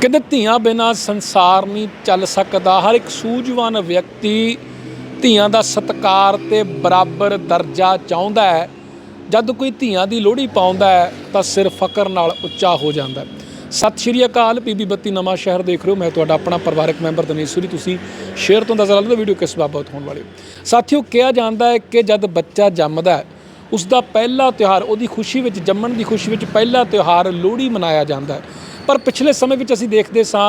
ਕਹਿੰਦੇ ਧੀਆਂ ਬਿਨਾ ਸੰਸਾਰ ਨਹੀਂ ਚੱਲ ਸਕਦਾ। ਹਰ ਇੱਕ ਸੂਝਵਾਨ ਵਿਅਕਤੀ ਧੀਆਂ ਦਾ ਸਤਿਕਾਰ ਤੇ ਬਰਾਬਰ ਦਰਜਾ ਚਾਹੁੰਦਾ ਹੈ। ਜਦ ਕੋਈ ਧੀਆਂ ਦੀ ਲੋਹੜੀ ਪਾਉਂਦਾ ਹੈ, ਤਾਂ ਸਿਰ ਫਕਰ ਨਾਲ ਉੱਚਾ ਹੋ ਜਾਂਦਾ ਹੈ। ਸਤਿ ਸ਼੍ਰੀ ਅਕਾਲ, ਪੀਬੀ ਬੱਤੀ ਨਵਾਂ ਸ਼ਹਿਰ ਦੇਖ ਰਹੇ ਹੋ। ਮੈਂ ਤੁਹਾਡਾ ਆਪਣਾ ਪਰਿਵਾਰਕ ਮੈਂਬਰ ਦਨੇਸ਼ਵਰੀ ਤੁਸੀਂ ਸ਼ੇਅਰ ਤੋਂ ਅੰਦਾਜ਼ਾ ਲਾ ਲਓ, ਵੀਡੀਓ ਕਿਸ ਬਾਬਤ ਹੋਣ ਵਾਲੀ ਹੈ। ਸਾਥੀਓ, ਕਿਹਾ ਜਾਂਦਾ ਹੈ ਕਿ ਜਦ ਬੱਚਾ ਜੰਮਦਾ ਹੈ ਉਸ ਦਾ ਪਹਿਲਾ ਤਿਉਹਾਰ ਉਹਦੀ ਖੁਸ਼ੀ ਵਿੱਚ, ਜੰਮਣ ਦੀ ਖੁਸ਼ੀ ਵਿੱਚ ਪਹਿਲਾ ਤਿਉਹਾਰ ਲੋਹੜੀ ਮਨਾਇਆ ਜਾਂਦਾ ਹੈ। ਪਰ ਪਿਛਲੇ ਸਮੇਂ ਵਿੱਚ ਅਸੀਂ ਦੇਖਦੇ ਸਾਂ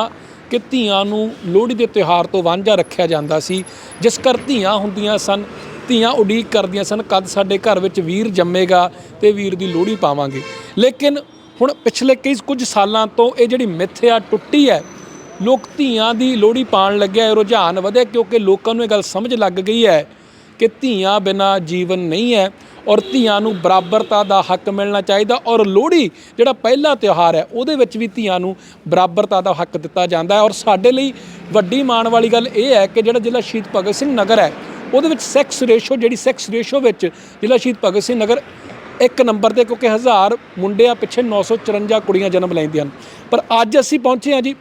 ਕਿ ਧੀਆਂ ਨੂੰ ਲੋਹੜੀ ਦੇ ਤਿਉਹਾਰ ਤੋਂ ਵਾਂਝਾ ਰੱਖਿਆ ਜਾਂਦਾ ਸੀ, ਜਿਸ ਕਰ ਧੀਆਂ ਹੁੰਦੀਆਂ ਸਨ, ਧੀਆਂ ਉਡੀਕ ਕਰਦੀਆਂ ਸਨ ਕਦ ਸਾਡੇ ਘਰ ਵਿੱਚ ਵੀਰ ਜੰਮੇਗਾ ਤੇ ਵੀਰ ਦੀ ਲੋਹੜੀ ਪਾਵਾਂਗੇ। ਲੇਕਿਨ ਹੁਣ ਪਿਛਲੇ ਕਈ ਕੁਝ ਸਾਲਾਂ ਤੋਂ ਇਹ ਜਿਹੜੀ ਮਿੱਥ ਆ ਟੁੱਟੀ ਹੈ, ਲੋਕ ਧੀਆਂ ਦੀ ਲੋਹੜੀ ਪਾਣ ਲੱਗਿਆ ਰੁਝਾਨ ਵਧਿਆ ਕਿਉਂਕਿ ਲੋਕਾਂ ਨੂੰ ਇਹ ਗੱਲ ਸਮਝ ਲੱਗ ਗਈ ਹੈ ਕਿ ਧੀਆਂ ਬਿਨਾ ਜੀਵਨ ਨਹੀਂ ਹੈ ਔਰ ਧੀਆਂ ਨੂੰ ਬਰਾਬਰਤਾ ਦਾ ਹੱਕ ਮਿਲਣਾ ਚਾਹੀਦਾ ਔਰ ਲੋਹੜੀ ਜਿਹੜਾ ਪਹਿਲਾ ਤਿਉਹਾਰ ਹੈ, ਉਹਦੇ ਵਿੱਚ ਵੀ ਧੀਆਂ ਨੂੰ ਬਰਾਬਰਤਾ ਦਾ ਹੱਕ ਦਿੱਤਾ ਜਾਂਦਾ ਹੈ। ਔਰ ਸਾਡੇ ਲਈ ਵੱਡੀ ਮਾਣ ਵਾਲੀ ਗੱਲ ਇਹ ਹੈ ਕਿ ਜਿਹੜਾ ਜ਼ਿਲ੍ਹਾ ਸ਼ਹੀਦ ਭਗਤ ਸਿੰਘ ਨਗਰ ਹੈ, ਉਹਦੇ ਵਿੱਚ ਸੈਕਸ ਰੇਸ਼ੋ ਜਿਹੜੀ ਸੈਕਸ ਰੇਸ਼ੋ ਵਿੱਚ ਜ਼ਿਲ੍ਹਾ ਸ਼ਹੀਦ ਭਗਤ ਸਿੰਘ ਨਗਰ ਇੱਕ ਨੰਬਰ ਤੇ ਕਿਉਂਕਿ ਹਜ਼ਾਰ ਮੁੰਡਿਆਂ ਪਿੱਛੇ 954 ਕੁੜੀਆਂ ਜਨਮ ਲੈਂਦੀਆਂ ਹਨ। ਪਰ ਅੱਜ ਅਸੀਂ ਪਹੁੰਚੇ ਹਾਂ ਜੀ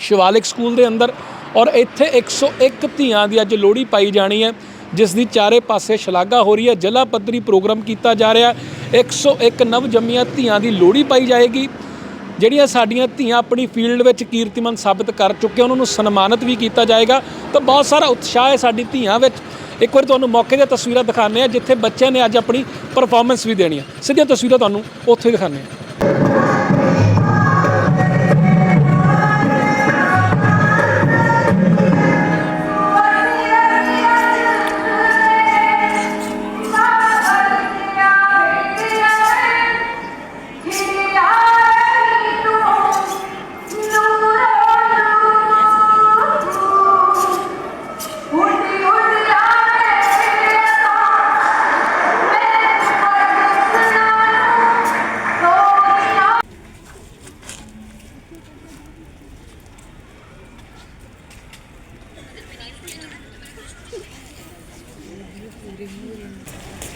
ਸ਼ਿਵਾਲਿਕ ਸਕੂਲ ਦੇ ਅੰਦਰ ਔਰ ਇੱਥੇ 101 ਧੀਆਂ ਦੀ ਅੱਜ ਲੋਹੜੀ ਪਾਈ ਜਾਣੀ ਹੈ। ਜਿਸ ਦੀ ਚਾਰੇ ਪਾਸੇ ਸ਼ਲਾਘਾ ਹੋ ਰਹੀ ਹੈ। ਜ਼ਿਲ੍ਹਾ ਪੱਧਰੀ ਪ੍ਰੋਗਰਾਮ ਕੀਤਾ ਜਾ ਰਿਹਾ 101 ਨਵ ਜੰਮੀਆਂ ਧੀਆਂ ਦੀ ਲੋਹੜੀ ਪਾਈ ਜਾਏਗੀ। ਜਿਹੜੀਆਂ ਸਾਡੀਆਂ ਧੀਆਂ ਆਪਣੀ ਫੀਲਡ ਵਿੱਚ ਕੀਰਤੀਮਨ ਸਾਬਤ ਕਰ ਚੁੱਕੇ ਉਹਨਾਂ ਨੂੰ ਸਨਮਾਨਿਤ ਵੀ ਕੀਤਾ ਜਾਏਗਾ। ਤਾਂ ਬਹੁਤ ਸਾਰਾ ਉਤਸ਼ਾਹ ਹੈ ਸਾਡੀ ਧੀਆਂ ਵਿੱਚ। ਇੱਕ ਵਾਰੀ ਤੁਹਾਨੂੰ ਮੌਕੇ ਦੀਆਂ ਤਸਵੀਰਾਂ ਦਿਖਾਉਂਦੇ ਆ ਜਿੱਥੇ ਬੱਚਿਆਂ ਨੇ ਅੱਜ ਆਪਣੀ ਪਰਫਾਰਮੈਂਸ ਵੀ ਦੇਣੀ ਆ ਸਿੱਧੀਆਂ ਤਸਵੀਰਾਂ ਤੁਹਾਨੂੰ ਉੱਥੇ ਹੀ ਦਿਖਾਉਂਦੇ ਆ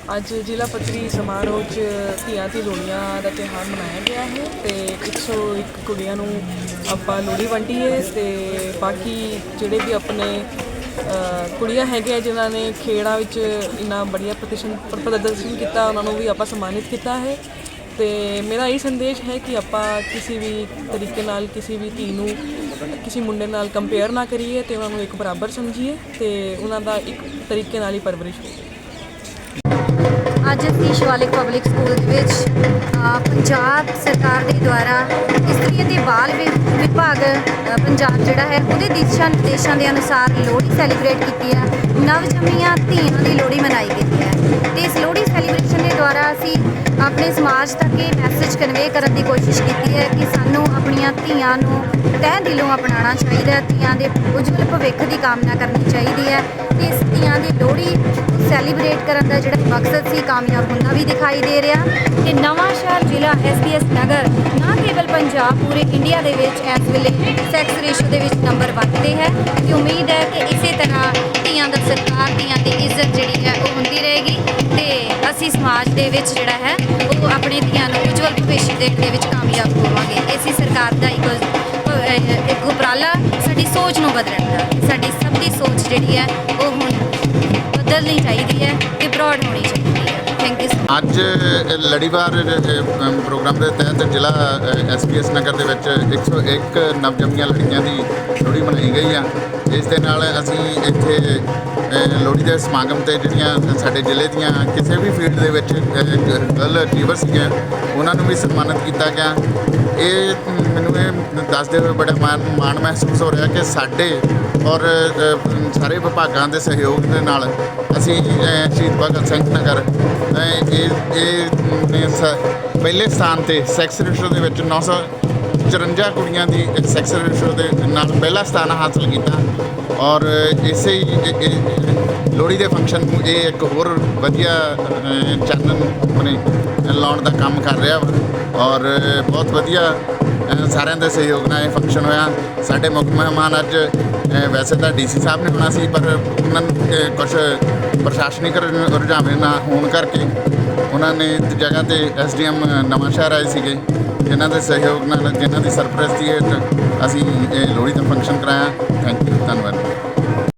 ਅੱਜ ਜ਼ਿਲ੍ਹਾ ਪੱਧਰੀ ਸਮਾਰੋਹ 'ਚ ਧੀਆਂ ਦੀ ਲੋਹੜੀਆਂ ਦਾ ਤਿਉਹਾਰ ਮਨਾਇਆ ਗਿਆ ਹੈ ਤੇ 101 ਕੁੜੀਆਂ ਨੂੰ ਆਪਾਂ ਲੋਹੜੀ ਵੰਡੀ ਹੈ ਤੇ ਬਾਕੀ ਜਿਹੜੇ ਵੀ ਆਪਣੇ ਕੁੜੀਆਂ ਹੈਗੇ ਜਿਨ੍ਹਾਂ ਨੇ ਖੇਡਾਂ ਵਿੱਚ ਇੰਨਾ ਬੜੀਆ ਪ੍ਰਦਰਸ਼ਨ ਪ੍ਰਦਰਸ਼ਨ ਕੀਤਾ, ਉਹਨਾਂ ਨੂੰ ਵੀ ਆਪਾਂ ਸਨਮਾਨਿਤ ਕੀਤਾ ਹੈ। ਤੇ ਮੇਰਾ ਇਹ ਸੰਦੇਸ਼ ਹੈ ਕਿ ਆਪਾਂ ਕਿਸੇ ਵੀ ਤਰੀਕੇ ਨਾਲ ਕਿਸੇ ਵੀ ਧੀ ਨੂੰ ਕਿਸੇ ਮੁੰਡੇ ਨਾਲ ਕੰਪੇਅਰ ਨਾ ਕਰੀਏ ਤੇ ਉਹਨਾਂ ਨੂੰ ਇੱਕ ਬਰਾਬਰ ਸਮਝੀਏ ਤੇ ਉਹਨਾਂ ਦਾ ਇੱਕ ਤਰੀਕੇ ਨਾਲ ਹੀ ਪਰਵਰਿਸ਼ ਹੋਵੇ। ਅੱਜ ਅਸੀਂ ਸ਼ਿਵਾਲਿਕ ਪਬਲਿਕ ਸਕੂਲ ਦੇ ਵਿੱਚ ਪੰਜਾਬ ਸਰਕਾਰ ਦੇ ਦੁਆਰਾ ਇਸਤਰੀ ਅਤੇ ਬਾਲ ਵਿ- ਵਿਭਾਗ ਪੰਜਾਬ ਜਿਹੜਾ ਹੈ, ਉਹਦੇ ਦਿਸ਼ਾ ਨਿਰਦੇਸ਼ਾਂ ਦੇ ਅਨੁਸਾਰ ਲੋਹੜੀ ਸੈਲੀਬ੍ਰੇਟ ਕੀਤੀ ਹੈ ਨਵਜੰਮੀਆਂ ਧੀਆਂ ਦੀ ਲੋਹੜੀ ਮਨਾਈ ਗਈ ਹੈ ਤੇ ਇਸ ਲੋਹੜੀ ਸੈਲੀਬ੍ਰੇਸ਼ਨ ਦੇ ਦੁਆਰਾ ਅਸੀਂ ਆਪਣੇ ਸਮਾਜ ਤੱਕ ਇਹ ਮੈਸੇਜ ਕਨਵੇ ਕਰਨ ਦੀ ਕੋਸ਼ਿਸ਼ ਕੀਤੀ ਹੈ ਕਿ ਸਾਨੂੰ ਆਪਣੀਆਂ ਧੀਆਂ ਨੂੰ ਤਹਿ ਦਿਲੋਂ ਅਪਣਾਉਣਾ ਚਾਹੀਦਾ ਹੈ, ਧੀਆਂ ਦੇ ਉਜਵਲ ਭਵਿੱਖ ਦੀ ਕਾਮਨਾ ਕਰਨੀ ਚਾਹੀਦੀ ਹੈ ਤੇ ਇਸ ਧੀਆਂ ਦੀ ਲੋਹੜੀ ਸੈਲੀਬ੍ਰੇਟ ਕਰਨ ਦਾ ਜਿਹੜਾ ਮਕਸਦ ਸੀ, ਕਾਮਯਾਬ ਹੁੰਦਾ ਵੀ ਦਿਖਾਈ ਦੇ ਰਿਹਾ। ਤੇ ਨਵਾਂ ਸ਼ਹਿਰ ਜ਼ਿਲ੍ਹਾ ਐਸਪੀਐਸ ਨਗਰ, ਨਾ ਕੇਵਲ ਪੰਜਾਬ, ਪੂਰੇ ਇੰਡੀਆ ਦੇ ਵਿੱਚ ਇਸ ਵੇਲੇ ਸੈਕਸ ਰੇਸ਼ੋ ਦੇ ਵਿੱਚ ਨੰਬਰ 1 ਤੇ ਹੈ ਤੇ ਉਮੀਦ ਹੈ ਕਿ ਇਸੇ ਤਰ੍ਹਾਂ ਧੀਆਂ ਦਾ ਸਰਕਾਰ ਦੀਆਂ ਦੀ ਇੱਜ਼ਤ ਜਿਹੜੀ ਹੈ ਉਹ ਹੁੰਦੀ ਰਹੇਗੀ ਤੇ ਅਸੀਂ ਸਮਾਜ ਦੇ ਵਿੱਚ ਜਿਹੜਾ ਹੈ ਉਹ ਆਪਣੇ ਧੀਆਂ ਨੂੰ ਉਜਵਲ ਭਵਿੱਖ ਦੇਣ ਦੇ ਵਿੱਚ ਕਾਮਯਾਬ ਹੋਵਾਂਗੇ। ਇਸੇ ਸਰਕਾਰ ਦਾ ਇੱਕ ਇੱਕ ਉਪਰਾਲਾ ਸਾਡੀ ਸੋਚ ਨੂੰ ਬਦਲਣ ਦਾ। ਸਾਡੀ ਸਭ ਦੀ ਸੋਚ ਜਿਹੜੀ ਹੈ ਉਹ ਹੁਣ ਬਦਲਣੀ ਚਾਹੀਦੀ ਹੈ ਤੇ ਬ੍ਰੌਡ ਹੋਣੀ ਚਾਹੀਦੀ ਅੱਜ ਲੜੀਵਾਰ ਪ੍ਰੋਗਰਾਮ ਦੇ ਤਹਿਤ ਜ਼ਿਲ੍ਹਾ ਐਸਪੀਐਸ ਨਗਰ ਦੇ ਵਿੱਚ 101 ਨਵਜੰਮੀਆਂ ਲੜਕੀਆਂ ਦੀ ਲੋਹੜੀ ਮਨਾਈ ਗਈ ਆ। ਇਸ ਦੇ ਨਾਲ ਅਸੀਂ ਇੱਥੇ ਲੋਹੜੀ ਦੇ ਸਮਾਗਮ ਤੇ ਜਿਹੜੀਆਂ ਸਾਡੇ ਜ਼ਿਲ੍ਹੇ ਦੀਆਂ ਕਿਸੇ ਵੀ ਫੀਲਡ ਦੇ ਵਿੱਚ ਗਰਲ ਅਚੀਵਰ ਸੀਗੀਆਂ, ਉਹਨਾਂ ਨੂੰ ਵੀ ਸਨਮਾਨਿਤ ਕੀਤਾ ਗਿਆ। ਇਹ ਮੈਨੂੰ ਇਹ ਦੱਸਦੇ ਹੋਏ ਬੜਾ ਮਾਣ ਮਾਣ ਮਹਿਸੂਸ ਹੋ ਰਿਹਾ ਕਿ ਸਾਡੇ ਔਰ ਸਾਰੇ ਵਿਭਾਗਾਂ ਦੇ ਸਹਿਯੋਗ ਦੇ ਨਾਲ ਅਸੀਂ ਸ਼ਹੀਦ ਭਗਤ ਸਿੰਘ ਨਗਰ ਇਹ ਇਹ ਸ- ਪਹਿਲੇ ਸਥਾਨ ਤੇ ਸੈਕਸ ਰੇਸ਼ੋ ਦੇ ਵਿੱਚ 954 ਕੁੜੀਆਂ ਦੀ ਸੈਕਸ ਰੇਸ਼ੋ ਦੇ ਨਾਲ ਪਹਿਲਾ ਸਥਾਨ ਹਾਸਲ ਕੀਤਾ। ਔਰ ਇਸੇ ਹੀ ਲੋਹੜੀ ਦੇ ਫੰਕਸ਼ਨ ਨੂੰ ਇਹ ਇੱਕ ਹੋਰ ਵਧੀਆ ਚਾਨਣ ਆਪਣੇ, ਲਾਉਣ ਦਾ ਕੰਮ ਕਰ ਰਿਹਾ ਵਾ। ਔਰ ਬਹੁਤ ਵਧੀਆ ਸਾਰਿਆਂ ਦੇ ਸਹਿਯੋਗ ਨਾਲ ਇਹ ਫੰਕਸ਼ਨ ਹੋਇਆ। ਸਾਡੇ ਮੁੱਖ ਮਹਿਮਾਨ ਅੱਜ ਵੈਸੇ ਤਾਂ ਡੀਸੀ ਸਾਹਿਬ ਨੇ ਹੋਣਾ ਸੀ, ਪਰ ਉਹਨਾਂ ਨੂੰ ਕੁਝ ਪ੍ਰਸ਼ਾਸਨਿਕ ਰੁ- ਰੁਝਾਵੇਂ ਨਾ ਹੋਣ ਕਰਕੇ ਉਹਨਾਂ ਨੇ ਜਗ੍ਹਾ ਤੇ ਐਸਡੀਐਮ ਨਵਾਂ ਸ਼ਹਿਰ ਆਏ ਸੀਗੇ। ਜਿਨ੍ਹਾਂ ਦੇ ਸਹਿਯੋਗ ਨਾਲ, ਜਿਨ੍ਹਾਂ ਦੀ ਸਰਪ੍ਰਸਤੀ ਹੇਠ ਅਸੀਂ ਇਹ ਲੋਹੜੀ ਦਾ ਫੰਕਸ਼ਨ ਕਰਾਇਆ। ਥੈਂਕ ਯੂ ਧੰਨਵਾਦ।